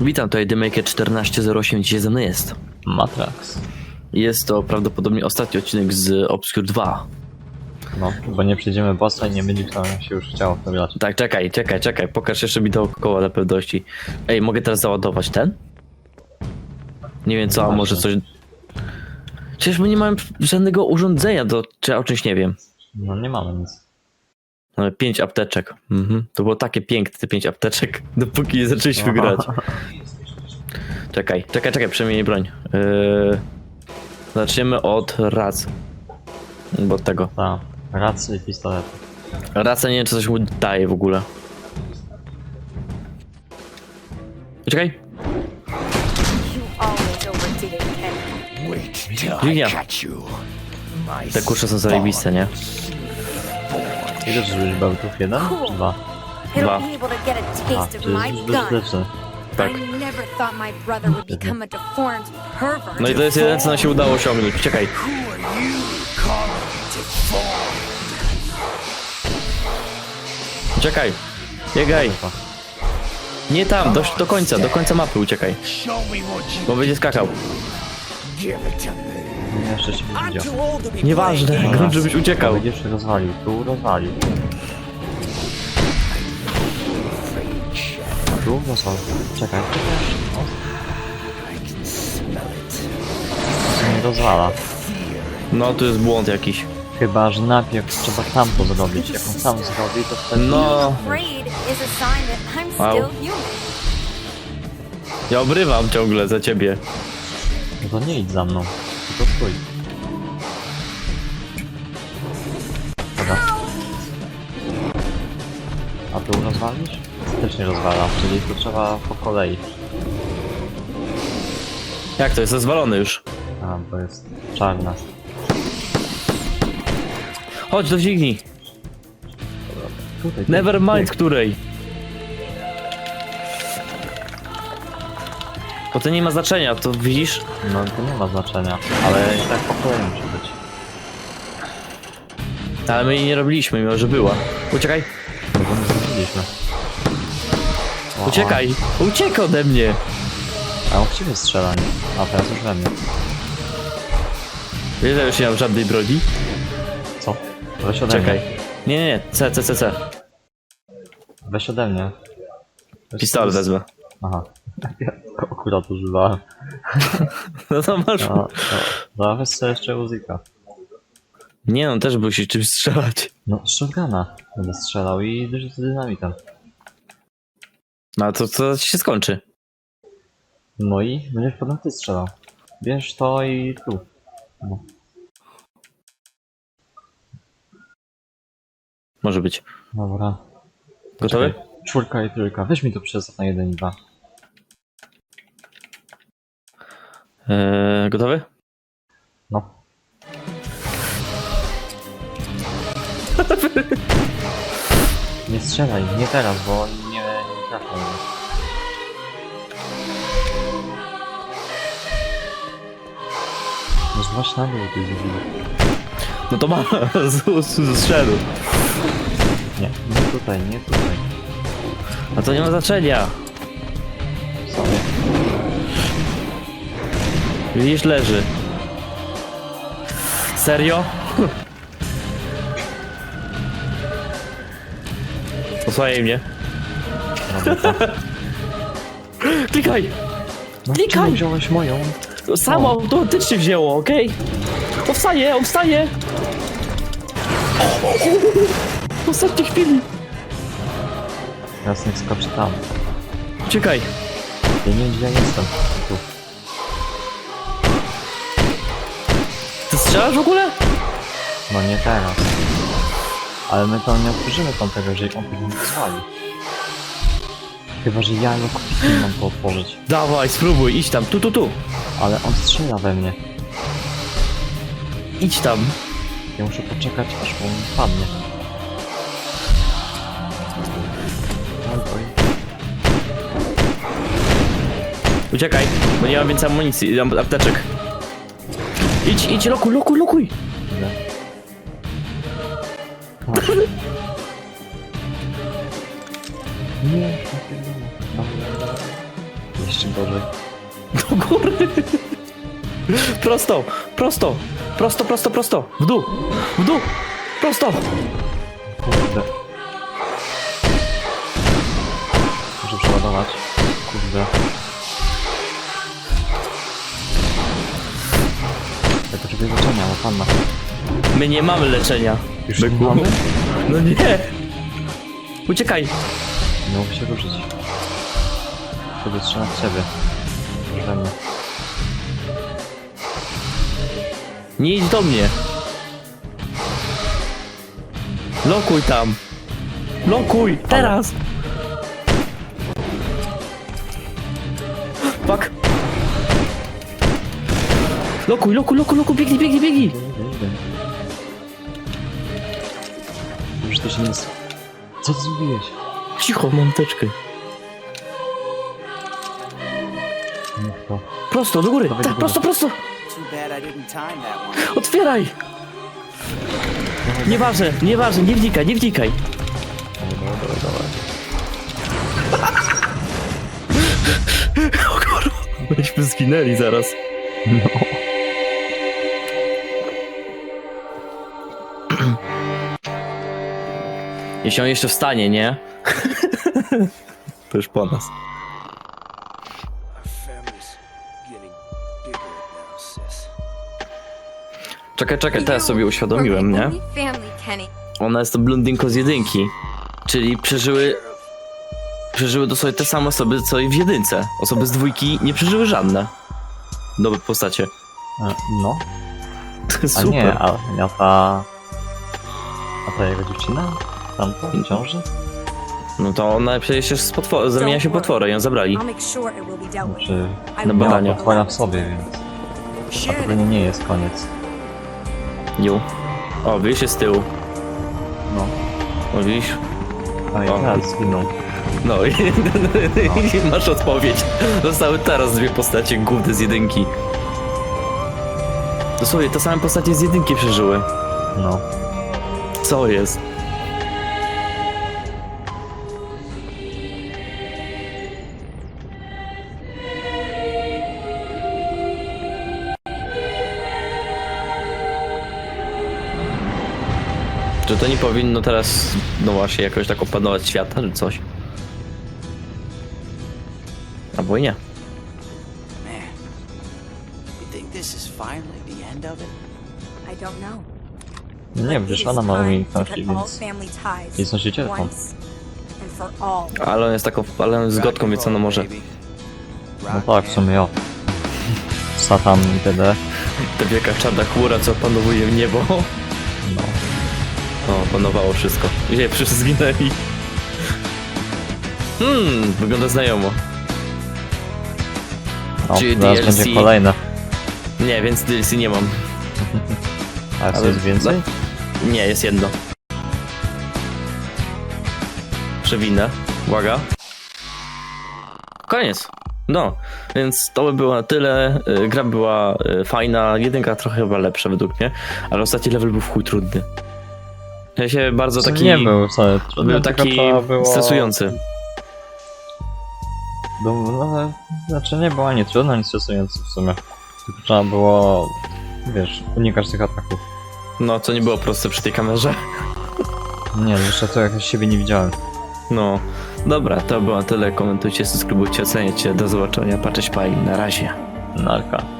Witam, tutaj Dymake 1408, dzisiaj ze mną jest. Matrax. Jest to prawdopodobnie ostatni odcinek z Obscure 2. No, bo nie przejdziemy bossa i nie będzie kto nam się już chciało w to grać. Tak, czekaj, czekaj, czekaj, pokaż jeszcze mi dookoła dla pewności. Ej, mogę teraz załadować ten? Nie wiem co, a może coś... Przecież my nie mamy żadnego urządzenia do... czy ja o czymś nie wiem. No nie mamy nic. Pięć apteczek. Mhm. To było takie piękne, te pięć apteczek, dopóki nie zaczęliśmy grać. Czekaj, czekaj, czekaj, przemienię broń. Yy... Zaczniemy od rac. Bo od tego. Tak, racje i pistolety. Raca nie wiem, czy coś mu daje w ogóle. Czekaj. Linia. Te kurcze są zajebiste, nie? Ile zużyłeś bełtów? Jeden dwa? He'll Dwa. be able to get a A, taste of czyli my jest gun. dostateczny. Tak. I never thought my brother would become a deformed pervert. No i to jest jeden, co nam się udało osiągnąć. Czekaj. Czekaj. Biegaj. Nie tam, do, do końca, do końca mapy uciekaj. Bo będzie skakał. give it to me. Nie, jeszcze się nie widział. to Nieważne, grunt, żebyś uciekał. Będziesz rozwalił, tu rozwalił. Tu rozwalił. Czekaj, o, I can smell it. to nie rozwala. No, tu jest błąd jakiś. Chyba, że najpierw trzeba tam to zrobić. Jak on sam zrobi, to wtedy... No, Afraid is a sign that I'm Wow. still human. ja obrywam ciągle za ciebie. No to nie idź za mną. Stój. Dobra. A tu rozwalisz? Też nie rozwala, czyli tu trzeba po kolei. Jak to jest? Rozwalony już. A, bo jest czarna. Chodź do dźwigni. Tutaj, tu, Never mind, której. Bo to nie ma znaczenia, to widzisz? No to nie ma znaczenia, ale i tak po kolei musi być. Ale my jej nie robiliśmy, mimo że była. Uciekaj, No bo nie zrobiliśmy. O, uciekaj, uciekaj ode mnie. A on w ciebie strzela, nie? A teraz już we mnie. Wiesz, że już nie mam żadnej broni? Co? Weź ode Czekaj. mnie. Nie, nie, nie, C, C, C, C. Weź ode mnie. Weź Pistolet to- wezmę. Aha. Ja akurat używałem. No to masz. No, no, no weź sobie jeszcze muzyka. Nie no, też musisz czymś strzelać. No, z shotguna będę strzelał i dużo z dynamitem. No to co ci się skończy? No i będziesz potem ty strzelał. Bierz to i tu. No. Może być. Dobra. Gotowy? Czekaj, Czwórka i trójka. Weź mi to przez na jeden i dwa. Eee, gotowy? No. nie strzelaj, nie teraz, bo oni nie, nie trafią. No zobacz na dół, ty zrobił. No to ma, z- z- zszedł. Nie, nie tutaj, nie tutaj. A to nie ma znaczenia. Sobie. Widzisz, leży. Serio? Posłuchaj mnie. Klikaj! No, Klikaj! wziąłeś moją? To Samo automatycznie wzięło, okej? Okay? Powstaje, powstaje! W ostatniej chwili. Teraz niech skoczy tam. Czekaj. Ja nie wiem gdzie ja jestem. Tu. Strzelasz w ogóle? No nie teraz. Ale my to nie otworzymy tamtego, jeżeli on tego nie zwali. Chyba, że ja go kupiłem mam to otworzyć. Dawaj, spróbuj, idź tam, tu, tu, tu. Ale on strzela we mnie. Idź tam. Ja muszę poczekać, aż on padnie. Oj. Uciekaj, bo nie mam więcej amunicji, mam apteczek. Idź, idź, lokuj, lokuj, lokuj. Nie, nie, nie. Jeszcze gorzej. Do góry. Prosto, prosto, prosto, prosto, prosto. W dół, w dół, prosto. Kurde. Muszę przeładować. Kurde. Potrzebuję leczenia, ale panna. My nie mamy leczenia. Już nie mamy? No nie. Uciekaj. Nie mogę się ruszyć. Wtedy trzymać ciebie. Mnie. Nie idź do mnie. Lokuj tam. Lokuj, teraz. Fuck. Lokuj, lokuj, lokuj, lokuj, biegnij, biegnij, biegnij. Już to się nie... s- Co ty zrobiłeś? Cicho, mam teczkę. Prosto, do góry. Tak, prosto, prosto. Otwieraj. Nieważne, nieważne, nie wnikaj, nie wnikaj. Myśmy zginęli zaraz. No. Jeśli on jeszcze wstanie, nie? to już po nas. Czekaj, czekaj, teraz sobie uświadomiłem, nie? Ona jest to blondynko z jedynki. Czyli przeżyły... Przeżyły dosłownie te same osoby, co i w jedynce. Osoby z dwójki nie przeżyły żadne. Dobre postacie. E, No. To A super. nie, a, a ta... A ta jego dziewczyna? Tamta? W ciąży? No to ona przecież jest potwor- zamienia się w potworę, ją zabrali. I'll make sure it will be dealt with. Czy... I Na badania. Potwora w sobie, więc... A to Shit. pewnie nie jest koniec. Ju. O, wyjść z tyłu. No. O, widzisz? A O. teraz zginął. No i i masz odpowiedź. Zostały teraz dwie postacie główne z jedynki. Dosłownie te same postacie z jedynki przeżyły. No. Co jest? Czy to nie powinno teraz, no właśnie, jakoś tak opanować świata, czy coś? Albo i nie. Man, you think this is finally the end of it? I don't know. No nie, But przecież ona ma umiejętności, więc... Jest nosicielką. Ale on jest taką, ale on jest zgodką, więc ona może. No tak, w sumie o. Satan itd. Ta wielka czarna chmura, co opanowuje niebo. No. O, opanowało wszystko. Wszyscy zginęli. Hmm, wygląda znajomo. no Czy zaraz DLC? będzie kolejne. Nie, więc DLC nie mam. A co jest więcej? Nie, jest jedno. Przewinę. Uwaga. Koniec. No, więc to by było na tyle. Y, Gra była y, fajna, jedynka trochę chyba lepsza według mnie, ale ostatni level był w chuj trudny. Ja się bardzo taki... Nie był wcale trudny, był taki to było... stresujący. No, no, znaczy nie było ani trudno, ani stresujący w sumie. Tylko trzeba było, wiesz, unikać tych ataków. No, co nie było proste przy tej kamerze. Nie, jeszcze to jakoś siebie nie widziałem. No, dobra, to było tyle. Komentujcie, subskrybujcie, oceniajcie. Do zobaczenia. Patrzeć paj. Na razie. Narka.